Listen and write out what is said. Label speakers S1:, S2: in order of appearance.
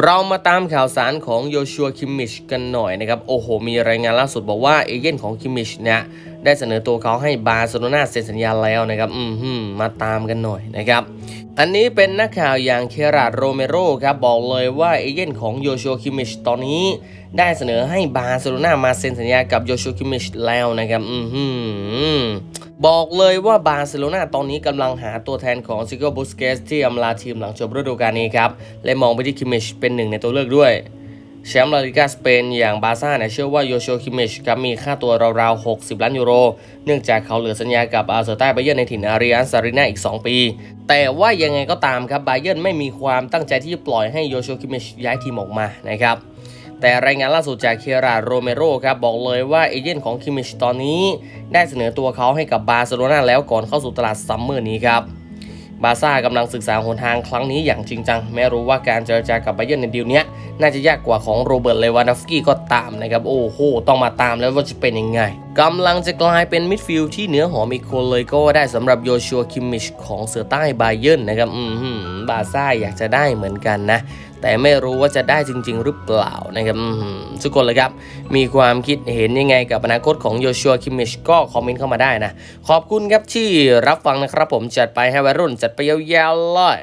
S1: เรามาตามข่าวสารของโยชัวคิมมิชกันหน่อยนะครับ โอ้โห มีรายงานล่าสุดบอกว่าเอเย่นของคิมมิชเนี่ยได้เสนอตัวเขาให้บาร์เซโลนาเซ็นสัญญาแล้วนะครับ อืมฮึมาตามกันหน่อยนะครับ อันนี้เป็นนักข่าวอย่างเคราดโรเมโรครับ บอกเลยว่าเอเย่นของโยชัวคิมมิชตอนนี้ได้เสนอให้บาร์เซโลนามาเซ็นสัญญากับโยชัวคิมมิชแล้วนะครับ อืมฮึม บอกเลยว่าบาร์เซโลนาตอนนี้กำลังหาตัวแทนของซิโก้บุสเกสที่อำลาทีมหลังจบฤดูกาลนี้ครับ และมองไปที่คิมมิชเป็นหนึ่งในตัวเลือกด้วยแชมป์ลาลิกาสเปนอย่างบาซ่าเนี่ยเชื่อว่าโยโชคิมมิชครับมีค่าตัวราวๆ 60 ล้านยูโร เนื่องจากเขาเหลือสัญญากับอาร์เซอร์ใต้ไบเยร์นในถิ่นอาริอันซารินาอีก 2 ปี แต่ว่ายังไงก็ตามครับไบเยร์นไม่มีความตั้งใจที่จะปล่อยให้โยโชคิมมิชย้ายทีมออกมานะครับ แต่รายงานล่าสุดจากเคราโรเมโรครับบอกเลยว่าเอเย่นของคิมมิชตอนนี้ ได้เสนอตัวเขาให้กับบาร์เซโลนาแล้วก่อนเข้าสู่ตลาดซัมเมอร์นี้ครับบาซ่ากำลังศึกษาหนทางครั้งนี้อย่างจริงจัง แม้รู้ว่าการเจรจากับไบเยร์นในดีลนี้น่าจะยากกว่าของโรเบิร์ตเลวานดอฟสกี้ก็ตามนะครับ โอ้โห ต้องมาตามแล้วว่าจะเป็นยังไง กำลังจะกลายเป็นมิดฟิลด์ที่เนื้อหอมอีกคนเลยก็ว่าได้สำหรับโยชัวคิมมิชของเสือใต้ไบเยนนะครับ อืมบาซ่าอยากจะได้เหมือนกันนะ แต่ไม่รู้ว่าจะได้จริง ๆ หรือเปล่านะครับทุกคนเลยครับ มีความคิดเห็นยังไงกับอนาคตของโยชัวคิมมิชก็คอมเมนต์เข้ามาได้นะ ขอบคุณครับที่รับฟังนะครับผมจัดไปให้วัยรุ่นจัดไปยาวๆเลย